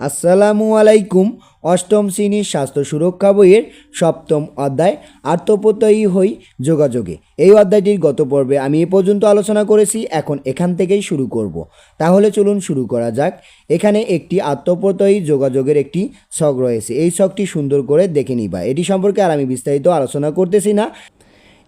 আসসালামু আলাইকুম। অষ্টম শ্রেণির স্বাস্থ্য সুরক্ষা বইয়ের সপ্তম অধ্যায় আত্মপ্রত্যয়ী হই যোগাযোগে। এই অধ্যায়টির গত পর্বে আমি এ পর্যন্ত আলোচনা করেছি, এখন এখান থেকেই শুরু করব। তাহলে চলুন শুরু করা যাক। এখানে একটি আত্মপ্রত্যয়ী যোগাযোগের একটি ছক রয়েছে। এই ছকটি সুন্দর করে দেখে নিবা। এটি সম্পর্কে আর আমি বিস্তারিত আলোচনা করতেছি না।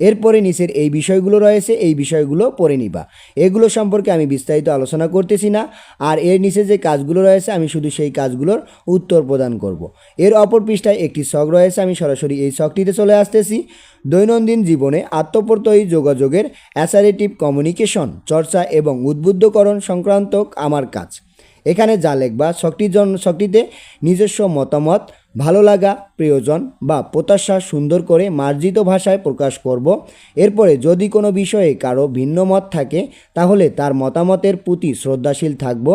এরপরে নিচের এই বিষয়গুলো রয়েছে, এই বিষয়গুলো পড়ে নিবা। এগুলো সম্পর্কে আমি বিস্তারিত আলোচনা করতেছি না, আর এর নিচে যে কাজগুলো রয়েছে, আমি শুধু সেই কাজগুলোর উত্তর প্রদান করব। এর অপর পৃষ্ঠায় একটি শখ রয়েছে, আমি সরাসরি এই শখটিতে চলে আসতেছি। দৈনন্দিন জীবনে আত্মপ্রত্যয়ী যোগাযোগের অ্যাসারেটিভ কমিউনিকেশন চর্চা এবং উদ্বুদ্ধকরণ সংক্রান্ত আমার কাজ। এখানে যা লেখবা, শক্তির জন্য শক্তিতে নিজস্ব মতামত, ভালো লাগা, প্রিয়জন বা প্রত্যাশা সুন্দর করে মার্জিত ভাষায় প্রকাশ করব। এরপরে যদি কোনো বিষয়ে কারও ভিন্ন মত থাকে, তাহলে তার মতামতের প্রতি শ্রদ্ধাশীল থাকব।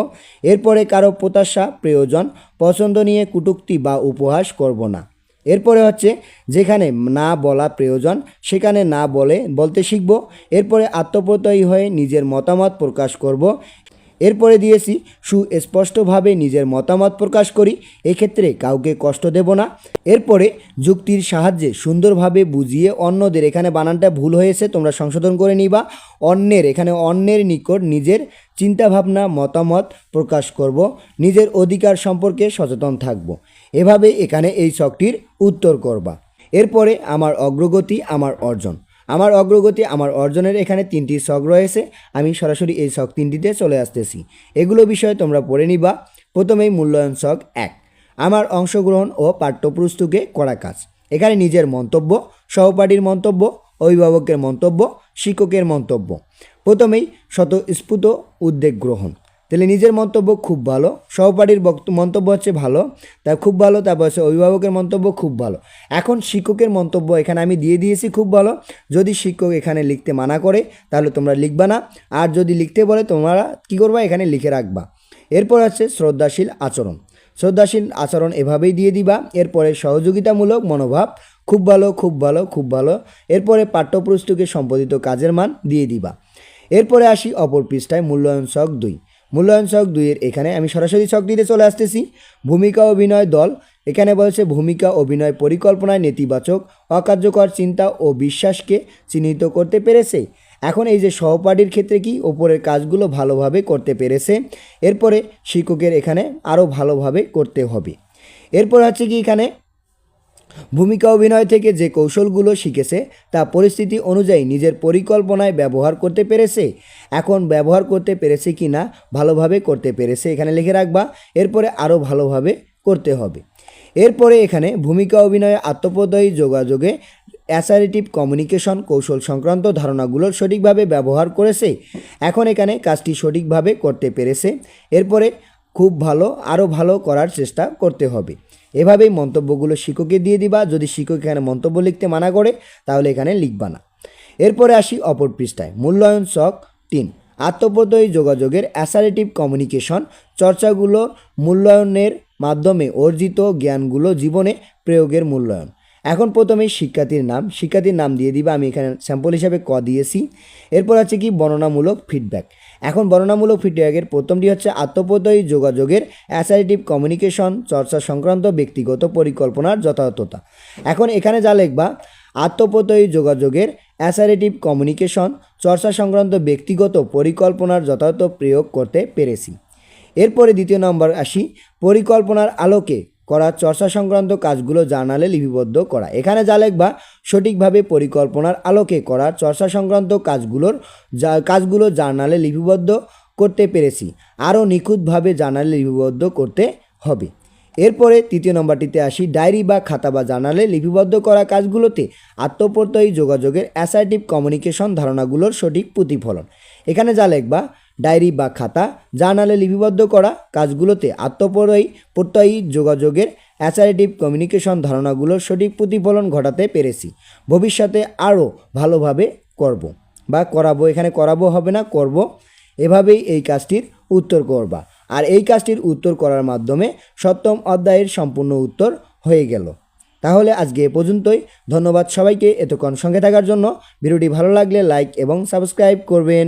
এরপরে কারও প্রত্যাশা, প্রিয়জন, পছন্দ নিয়ে কুটুক্তি বা উপহাস করব না। এরপরে হচ্ছে, যেখানে না বলা প্রয়োজন, সেখানে না বলে বলতে শিখব। এরপরে আত্মপ্রত্যয়ী হয়ে নিজের মতামত প্রকাশ করব। এরপরে দিয়েছি সুস্পষ্টভাবে নিজের মতামত প্রকাশ করি, এক্ষেত্রে কাউকে কষ্ট দেব না। এরপরে যুক্তির সাহায্যে সুন্দরভাবে বুঝিয়ে অন্যদের, এখানে বানানটা ভুল হয়েছে, তোমরা সংশোধন করে নিবা। অন্যের, এখানে অন্যের নিকট নিজের চিন্তাভাবনা, মতামত প্রকাশ করব, নিজের অধিকার সম্পর্কে সচেতন থাকব। এভাবে এখানে এই শখটির উত্তর করবা। এরপরে আমার অগ্রগতি, আমার অর্জন। আমার অগ্রগতি, আমার অর্জনের এখানে তিনটি শখ রয়েছে। আমি সরাসরি এই শখ তিনটিতে চলে আসতেছি। এগুলো বিষয়ে তোমরা পড়ে নিবা। প্রথমেই মূল্যায়ন শখ এক। আমার অংশগ্রহণ ও পাঠ্যপুস্তকে করা কাজ। এখানে নিজের মন্তব্য, সহপাঠীর মন্তব্য, অভিভাবকের মন্তব্য, শিক্ষকের মন্তব্য। প্রথমেই স্বতঃস্ফূর্ত উদ্যোগ গ্রহণ। তাহলে নিজের মন্তব্য খুব ভালো, সহপাঠীর বক্ত, মন্তব্য হচ্ছে ভালো তা খুব ভালো, তারপর হচ্ছে অভিভাবকের মন্তব্য খুব ভালো। এখন শিক্ষকের মন্তব্য এখানে আমি দিয়ে দিয়েছি খুব ভালো, যদি শিক্ষক এখানে লিখতে মানা করে, তাহলে তোমরা লিখবা না, আর যদি লিখতে বলে তোমরা কী করবা, এখানে লিখে রাখবা। এরপর আছে শ্রদ্ধাশীল আচরণ। শ্রদ্ধাশীল আচরণ এভাবেই দিয়ে দিবা, এরপরে সহযোগিতামূলক মনোভাব, খুব ভালো খুব ভালো খুব ভালো, এরপরে পাঠ্যপুস্তকে সম্পাদিত কাজের মান দিয়ে দিবা। এরপরে আসি অপর পৃষ্ঠায় মূল্যায়ন ছক দুই। মূল্যায়ন ছক দুইয়ের এখানে আমি সরাসরি ছক দিতে চলে আসতেছি। ভূমিকা অভিনয় দল, এখানে বলছে ভূমিকা, অভিনয় পরিকল্পনায় নেতিবাচক, অকার্যকর চিন্তা ও বিশ্বাসকে চিহ্নিত করতে পেরেছে। এখন এই যে সহপাঠীর ক্ষেত্রে কি ওপরের কাজগুলো ভালোভাবে করতে পেরেছে, এরপরে শিক্ষকের এখানে আরও ভালোভাবে করতে হবে। এরপর হচ্ছে কি এখানে ভূমিকা অভিনয় থেকে যে কৌশলগুলো শিখেছে, তা পরিস্থিতি অনুযায়ী নিজের পরিকল্পনায় ব্যবহার করতে পেরেছে। এখন ব্যবহার করতে পেরেছে কি না, ভালোভাবে করতে পেরেছে এখানে লিখে রাখবা। এরপরে আরও ভালোভাবে করতে হবে। এরপরে এখানে ভূমিকা অভিনয়ে আত্মপ্রদয়ী যোগাযোগে অ্যাসারেটিভ কমিউনিকেশন কৌশল সংক্রান্ত ধারণাগুলোর সঠিকভাবে ব্যবহার করেছে। এখন এখানে কাজটি সঠিকভাবে করতে পেরেছে। এরপরে খুব ভালো, আরও ভালো করার চেষ্টা করতে হবে। এভাবেই মন্তব্যগুলো শিক্ষককে দিয়ে দিবা। যদি শিক্ষক এখানে মন্তব্য লিখতে মানা করে, তাহলে এখানে লিখবা না। এরপরে আসি অপর পৃষ্ঠায়। মূল্যায়ন শখ তিন। আত্মপ্রত্যয়ী যোগাযোগের অ্যাসারেটিভ কমিউনিকেশন চর্চাগুলোর মূল্যায়নের মাধ্যমে অর্জিত জ্ঞানগুলো জীবনে প্রয়োগের মূল্যায়ন। এখন প্রথমেই শিক্ষার্থীর নাম শিক্ষার্থীর নাম দিয়ে দিবা, আমি এখানে স্যাম্পল হিসাবে ক দিয়েছি। এরপর আছে কি, বর্ণনামূলক ফিডব্যাক এখন বর্ণনামূলক ফিডব্যাকের প্রথমটি হচ্ছে আত্মপ্রত্যয়ী যোগাযোগের অ্যাসারিটিভ কমিউনিকেশন চর্চা সংক্রান্ত ব্যক্তিগত পরিকল্পনার যথাযথতা। এখন এখানে যা লিখবা আত্মপ্রত্যয়ী যোগাযোগের অ্যাসারেটিভ কমিউনিকেশন চর্চা সংক্রান্ত ব্যক্তিগত পরিকল্পনার যথাযথ প্রয়োগ করতে পেরেছি। এরপরে দ্বিতীয় নম্বর আসি, পরিকল্পনার আলোকে করা চর্চা সংক্রান্ত কাজগুলো জার্নালে লিপিবদ্ধ করা। এখানে যা লিখবা, সঠিকভাবে পরিকল্পনার আলোকে করা চর্চা সংক্রান্ত কাজগুলোর যা, কাজগুলো জার্নালে লিপিবদ্ধ করতে পেরেছি। আরও নিখুঁতভাবে জার্নালে লিপিবদ্ধ করতে হবে। এরপরে তৃতীয় নম্বরটিতে আসি, ডায়েরি বা খাতা বা জার্নালে লিপিবদ্ধ করা কাজগুলোতে আত্মপ্রত্যয়ী যোগাযোগের অ্যাসার্টিভ কমিউনিকেশন ধারণাগুলোর সঠিক প্রতিফলন। এখানে যা লিখবা ডায়েরি বা খাতা, জার্নালে লিপিবদ্ধ করা কাজগুলোতে আত্মপ্রত্যয়ী প্রত্যয়ী যোগাযোগের অ্যাসারেটিভ কমিউনিকেশন ধারণাগুলোর সঠিক প্রতিফলন ঘটাতে পেরেছি। ভবিষ্যতে আরও ভালোভাবে করব বা করাবো, এখানে করাবো হবে না, করব। এভাবেই এই কাজটির উত্তর করবা। আর এই কাজটির উত্তর করার মাধ্যমে সপ্তম অধ্যায়ের সম্পূর্ণ উত্তর হয়ে গেল। তাহলে আজকে এ পর্যন্তই। ধন্যবাদ সবাইকে এতক্ষণ সঙ্গে থাকার জন্য। ভিডিওটি ভালো লাগলে লাইক এবং সাবস্ক্রাইব করবেন।